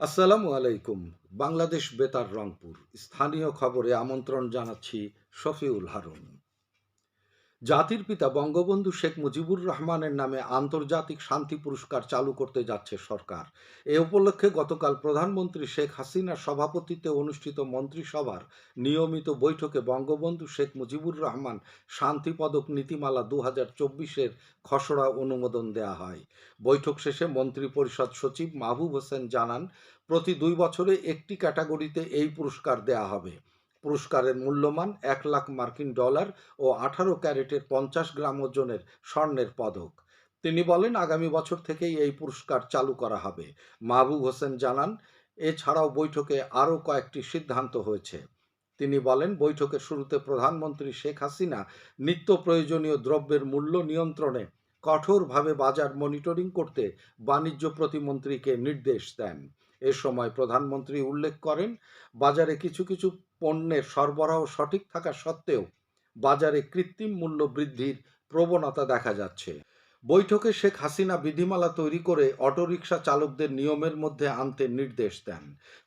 আসসালামু আলাইকুম। বাংলাদেশ বেতার রংপুর। স্থানীয় খবরে আমন্ত্রণ জানাচ্ছি শফিউল হারুন। জাতির পিতা বঙ্গবন্ধু শেখ মুজিবুর রহমানের নামে আন্তর্জাতিক শান্তি পুরস্কার চালু করতে যাচ্ছে সরকার। এ উপলক্ষে গতকাল প্রধানমন্ত্রী শেখ হাসিনার সভাপতিত্বে অনুষ্ঠিত মন্ত্রিসভার নিয়মিত বৈঠকে বঙ্গবন্ধু শেখ মুজিবুর রহমান শান্তি পদক নীতিমালা দু হাজার চব্বিশের খসড়া অনুমোদন দেয়া হয়। বৈঠক শেষে মন্ত্রী পরিষদ সচিব মাহবুব হোসেন জানান, প্রতি দুই বছরে একটি ক্যাটাগরিতে এই পুরস্কার দেয়া হবে। পুরস্কারের মূল্যমান এক লাখ মার্কিন ডলার ও আঠারো ক্যারেটের পঞ্চাশ গ্রাম ওজনের স্বর্ণের পদক। তিনি বলেন, আগামী বছর থেকেই এই পুরস্কার চালু করা হবে। মাহবুব হোসেন জানান, এছাড়াও বৈঠকে আরও কয়েকটি সিদ্ধান্ত হয়েছে। তিনি বলেন, বৈঠকের শুরুতে প্রধানমন্ত্রী শেখ হাসিনা নিত্য প্রয়োজনীয় দ্রব্যের মূল্য নিয়ন্ত্রণে কঠোরভাবে বাজার মনিটরিং করতে বাণিজ্য প্রতিমন্ত্রীকে নির্দেশ দেন। এ সময় প্রধানমন্ত্রী উল্লেখ করেন, বাজারে কিছু কিছু পণ্যের সরবরাহ সঠিক থাকা সত্ত্বেও বাজারে কৃত্রিম মূল্য বৃদ্ধির প্রবণতা দেখা যাচ্ছে। বৈঠকে শেখ হাসিনা বিধিমালা তৈরি করে অটোরিকশা চালকদের নিয়মের মধ্যে আনতে নির্দেশ দেন।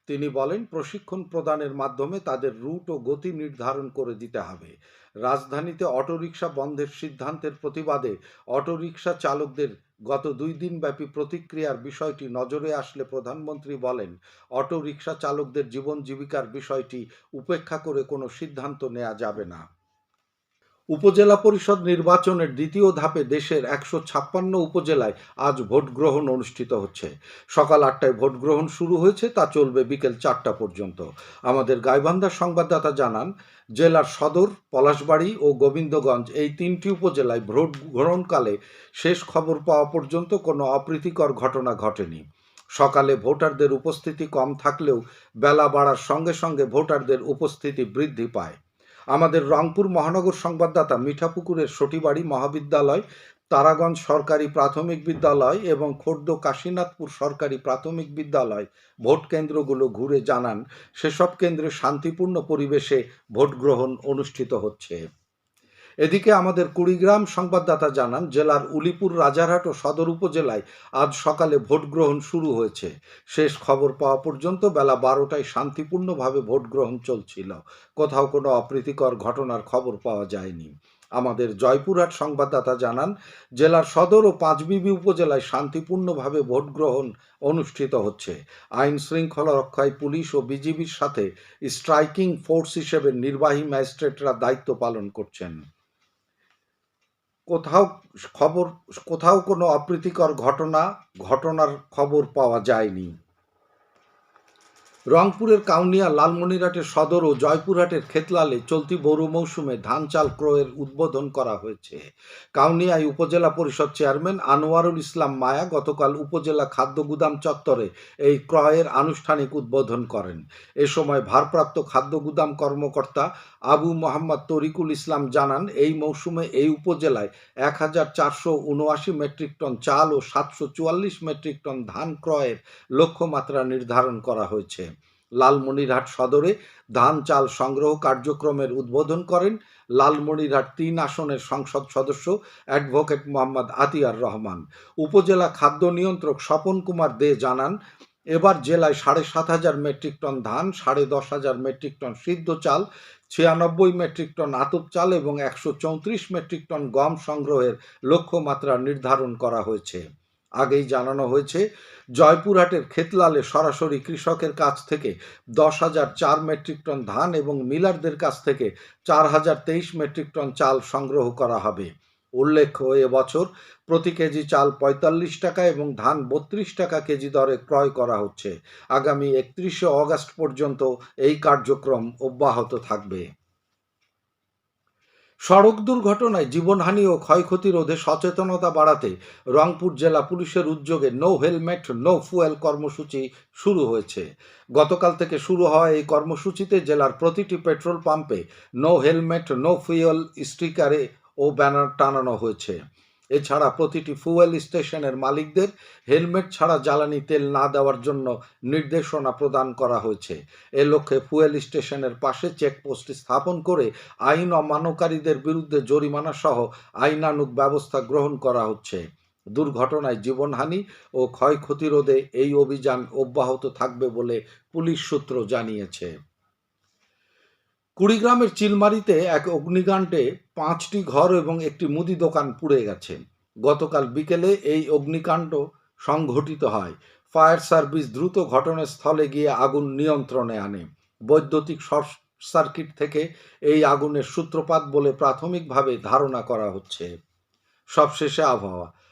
তিনি বলেন, প্রশিক্ষণ প্রদানের মাধ্যমে তাদের রুট ও গতি নির্ধারণ করে দিতে হবে। রাজধানীতে অটোরিকশা বন্ধের সিদ্ধান্তের প্রতিবাদে অটোরিকশা চালকদের গত দুই দিনব্যাপী প্রতিক্রিয়ার বিষয়টি নজরে আসলে প্রধানমন্ত্রী বলেন, অটোরিকশা চালকদের জীবন জীবিকার বিষয়টি উপেক্ষা করে কোনো সিদ্ধান্ত নেওয়া যাবে না। উপজেলা পরিষদ নির্বাচনের দ্বিতীয় ধাপে দেশের একশো ছাপ্পান্ন উপজেলায় আজ ভোট গ্রহণ অনুষ্ঠিত হচ্ছে। সকাল আটটায় ভোট গ্রহণ শুরু হয়েছে, তা চলবে বিকেল চারটা পর্যন্ত। আমাদের গাইবান্ধার সংবাদদাতা জানান, জেলার সদর, পলাশবাড়ি ও গোবিন্দগঞ্জ এই তিনটি উপজেলায় ভোট গ্রহণকালে শেষ খবর পাওয়া পর্যন্ত কোনো অপ্রীতিকর ঘটনা ঘটেনি। সকালে ভোটারদের উপস্থিতি কম থাকলেও বেলা বাড়ার সঙ্গে সঙ্গে ভোটারদের উপস্থিতি বৃদ্ধি পায়। আমাদের রংপুর মহানগর সংবাদদাতা মিঠাপুকুরের সটিবাড়ি মহাবিদ্যালয়, তারাগঞ্জ সরকারি প্রাথমিক বিদ্যালয় এবং খোর্দ কাশীনাথপুর সরকারি প্রাথমিক বিদ্যালয় ভোট কেন্দ্রগুলো ঘুরে জানান। সেসব কেন্দ্রে শান্তিপূর্ণ পরিবেশে ভোট গ্রহণ অনুষ্ঠিত হচ্ছে। এদিকে আমাদের কুড়িগ্রাম সংবাদদাতা জানান, জেলার উলিপুর, রাজারহাট ও সদর উপজেলায় আজ সকালে ভোট গ্রহণ শুরু হয়েছে। শেষ খবর পাওয়া পর্যন্ত বেলা বারোটায় শান্তিপূর্ণভাবে ভোট গ্রহণ চলছিল। কোথাও কোনো অপ্রীতিকর ঘটনার খবর পাওয়া যায়নি। আমাদের জয়পুরহাট সংবাদদাতা জানান, জেলার সদর ও পাঁচবিবি উপজেলায় শান্তিপূর্ণভাবে ভোট গ্রহণ অনুষ্ঠিত হচ্ছে। আইন শৃঙ্খলা রক্ষায় পুলিশ ও বিজিবির সাথে স্ট্রাইকিং ফোর্স হিসেবে নির্বাহী ম্যাজিস্ট্রেটরা দায়িত্ব পালন করছেন। কোথাও খবর কোথাও কোনো অপ্রীতিকর ঘটনা ঘটনার খবর পাওয়া যায়নি। রংপুরের কাউনিয়া লালমনিরহাটের সদর ও জয়পুরহাটের খেতলালে চলতি বড়ু মৌসুমে ধান চাল ক্রয়ের উদ্বোধন করা হয়েছে। কাউনিয়ায় উপজেলা পরিষদ চেয়ারম্যান আনোয়ারুল ইসলাম মায়া গতকাল উপজেলা খাদ্য গুদাম চত্বরে এই ক্রয়ের আনুষ্ঠানিক উদ্বোধন করেন। এ সময় ভারপ্রাপ্ত খাদ্য গুদাম কর্মকর্তা আবু মোহাম্মদ তরিকুল ইসলাম জানান, এই মৌসুমে এই উপজেলায় এক হাজার চারশো উনআশি মেট্রিক টন চাল ও সাতশো চুয়াল্লিশ মেট্রিক টন ধান ক্রয়ের লক্ষ্যমাত্রা নির্ধারণ করা হয়েছে। লালমনিরহাট সদরে ধান চাল সংগ্রহ কার্যক্রমের উদ্বোধন করেন লালমনিরহাট তিন আসনের সংসদ সদস্য অ্যাডভোকেট মোহাম্মদ আতিয়ার রহমান। উপজেলা খাদ্য নিয়ন্ত্রক স্বপন কুমার দে জানান, এবার জেলায় সাড়ে সাত হাজার মেট্রিক টন ধান, সাড়ে দশ হাজার মেট্রিক টন সিদ্ধ চাল, ছিয়ানব্বই মেট্রিক টন আতপ চাল এবং একশো চৌত্রিশ মেট্রিক টন গম সংগ্রহের লক্ষ্যমাত্রা নির্ধারণ করা হয়েছে। আগেই জানানো হয়েছে, জয়পুরহাটের খেতলালে সরাসরি কৃষকের কাছ থেকে দশ হাজার চার মেট্রিক টন ধান এবং মিলারদের কাছ থেকে চার হাজার তেইশ মেট্রিক টন চাল সংগ্রহ করা হবে। উল্লেখ্য এবছর প্রতি কেজি চাল পঁয়তাল্লিশ টাকা এবং ধান বত্রিশ টাকা কেজি দরে ক্রয় করা হচ্ছে। আগামী একত্রিশে অগাস্ট পর্যন্ত এই কার্যক্রম অব্যাহত থাকবে। সড়ক দুর্ঘটনায় জীবনহানি ও ক্ষয়ক্ষতি রোধে সচেতনতা বাড়াতে রংপুর জেলা পুলিশের উদ্যোগে নো হেলমেট, নো ফুয়েল কর্মসূচি শুরু হয়েছে। গতকাল থেকে শুরু হওয়া এই কর্মসূচিতে জেলার প্রতিটি পেট্রোল পাম্পে নো হেলমেট, নো ফুয়েল স্টিকারে ও ব্যানার টানানো হয়েছে। এছাড়া প্রতিটি ফুয়েল স্টেশনের মালিকদের হেলমেট ছাড়া জ্বালানি তেল না দেওয়ার জন্য নির্দেশনা প্রদান করা হয়েছে। এ লক্ষ্যে ফুয়েল স্টেশনের পাশে চেকপোস্ট স্থাপন করে আইন অমানকারীদের বিরুদ্ধে জরিমানা সহ আইনানুগ ব্যবস্থা গ্রহণ করা হচ্ছে। দুর্ঘটনায় জীবনহানি ও ক্ষয়ক্ষতি রোধে এই অভিযান অব্যাহত থাকবে বলে পুলিশ সূত্র জানিয়েছে। কুড়িগ্রামের চিলমারিতে এক অগ্নিকাণ্ডে পাঁচটি ঘর এবং একটি মুদি দোকান পুড়ে গেছে। গতকাল বিকেলে এই অগ্নিকাণ্ড সংঘটিত হয়। ফায়ার সার্ভিস দ্রুত ঘটনাস্থলে গিয়ে আগুন নিয়ন্ত্রণে আনে। বৈদ্যুতিক শর্ট সার্কিট থেকে এই আগুনের সূত্রপাত বলে প্রাথমিকভাবে ধারণা করা হচ্ছে। সবশেষে আবহাওয়া।